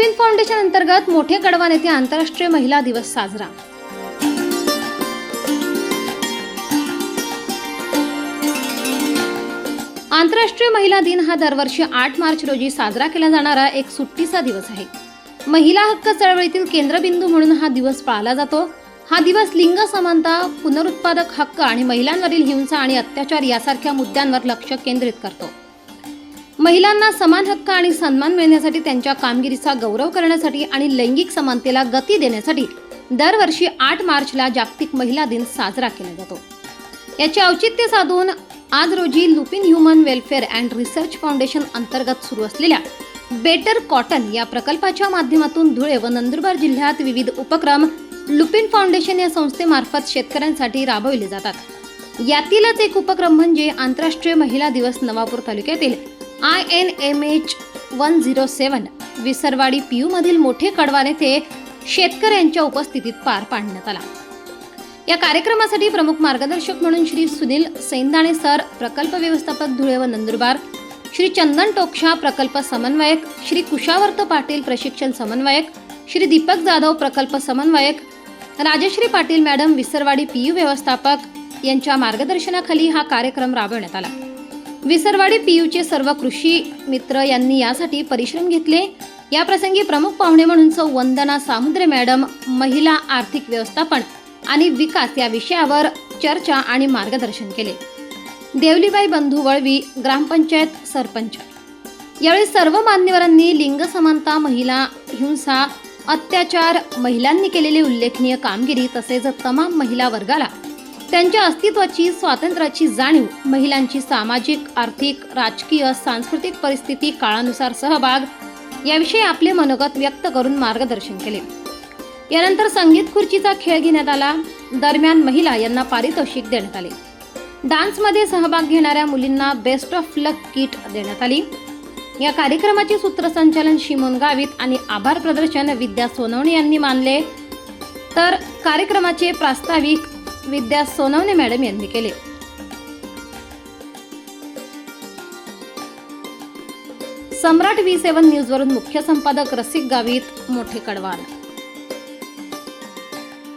Lupin foundation अंतर्गत मोठे कडवान येथे आंतरराष्ट्रीय महिला दिवस साजरा. आंतरराष्ट्रीय महिला दिन हा दरवर्षी आठ मार्च रोजी साजरा केला जाणारा एक सुट्टीचा दिवस आहे. महिला हक्क चळवळीतील केंद्रबिंदू म्हणून हा दिवस पाळला जातो. हा दिवस लिंग समानता पुनरुत्पादक हक्क आणि महिलांवरील हिंसा आणि अत्याचार यासारख्या मुद्द्यांवर लक्ष केंद्रित करतो. महिलांना समान हक्क आणि सन्मान मिळण्यासाठी त्यांच्या कामगिरीचा गौरव करण्यासाठी आणि लैंगिक समानतेला गती देण्यासाठी दरवर्षी आठ मार्चला जागतिक महिला दिन साजरा केला जातो. याचे औचित्य साधून आज रोजी Lupin human welfare and research foundation अंतर्गत सुरू असलेल्या बेटर कॉटन या प्रकल्पाच्या माध्यमातून धुळे व नंदुरबार जिल्ह्यात विविध उपक्रम लुपिन फाउंडेशन या संस्थेमार्फत शेतकऱ्यांसाठी राबविले जातात. यातीलच एक उपक्रम म्हणजे आंतरराष्ट्रीय महिला दिवस नवापूर तालुक्यातील I N M H one zero seven Visarwadi P मधील मोठे कडवान येथे शेतकऱ्यांच्या उपस्थितीत पार पाडण्यात आला. या कार्यक्रमासाठी प्रमुख मार्गदर्शक म्हणून श्री सुनील सैंदाणे सर प्रकल्प व्यवस्थापक धुळे व नंदुरबार श्री चंदन टोकशा प्रकल्प समन्वयक श्री कुशावर्त पाटील प्रशिक्षण समन्वयक श्री दीपक जाधव प्रकल्प समन्वयक राजश्री पाटील मॅडम विसरवाडी पीयू व्यवस्थापक यांच्या मार्गदर्शनाखाली हा कार्यक्रम राबवण्यात आला. विसरवाडी पीयूचे सर्व कृषी मित्र यांनी यासाठी परिश्रम घेतले. या प्रसंगी प्रमुख पाहुणे म्हणून सौ वंदना सामुद्रे मॅडम महिला आर्थिक व्यवस्थापन आणि विकास या विषयावर चर्चा आणि मार्गदर्शन केले. देवलीबाई बंधू वळवी ग्रामपंचायत सरपंच. यावेळी सर्व मान्यवरांनी लिंग समानता महिला हिंसा अत्याचार महिलांनी केलेली उल्लेखनीय कामगिरी तसेच तमाम महिला वर्गाला त्यांच्या अस्तित्वाची स्वातंत्र्याची जाणीव महिलांची सामाजिक आर्थिक राजकीय सांस्कृतिक परिस्थिती काळानुसार सहभाग याविषयी आपले मनोगत व्यक्त करून मार्गदर्शन केले. यानंतर संगीत खुर्चीचा खेळ घेण्यात आला. दरम्यान महिला यांना पारितोषिक देण्यात आले. डान्समध्ये सहभाग घेणाऱ्या मुलींना बेस्ट ऑफ लक किट देण्यात आली. या कार्यक्रमाचे सूत्रसंचालन शिमोन गावित आणि आभार प्रदर्शन विद्या सोनवणे यांनी मानले. तर कार्यक्रमाचे प्रास्ताविक विद्या सोनवणे मॅडम यांनी केले. सम्राट व्ही सेवन न्यूजवरून मुख्य संपादक रसिक गावित मोठे कडवाल.